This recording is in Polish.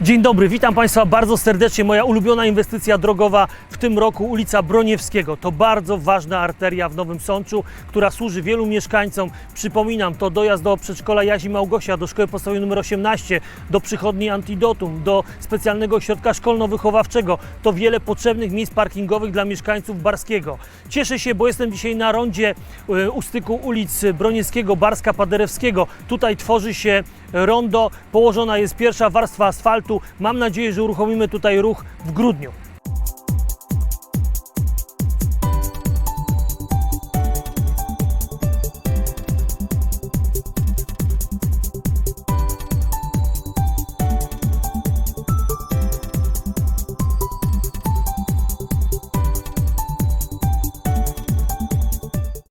Dzień dobry, witam Państwa bardzo serdecznie. Moja ulubiona inwestycja drogowa w tym roku ulica Broniewskiego. To bardzo ważna arteria w Nowym Sączu, która służy wielu mieszkańcom. Przypominam, to dojazd do przedszkola Jazi Małgosia, do szkoły podstawowej nr 18, do przychodni Antidotum, do specjalnego ośrodka szkolno-wychowawczego. To wiele potrzebnych miejsc parkingowych dla mieszkańców Barskiego. Cieszę się, bo jestem dzisiaj na rondzie e, u styku ulic Broniewskiego, Barska, Paderewskiego. Tutaj tworzy się rondo, położona jest pierwsza warstwa asfaltu. Mam nadzieję, że uruchomimy tutaj ruch w grudniu.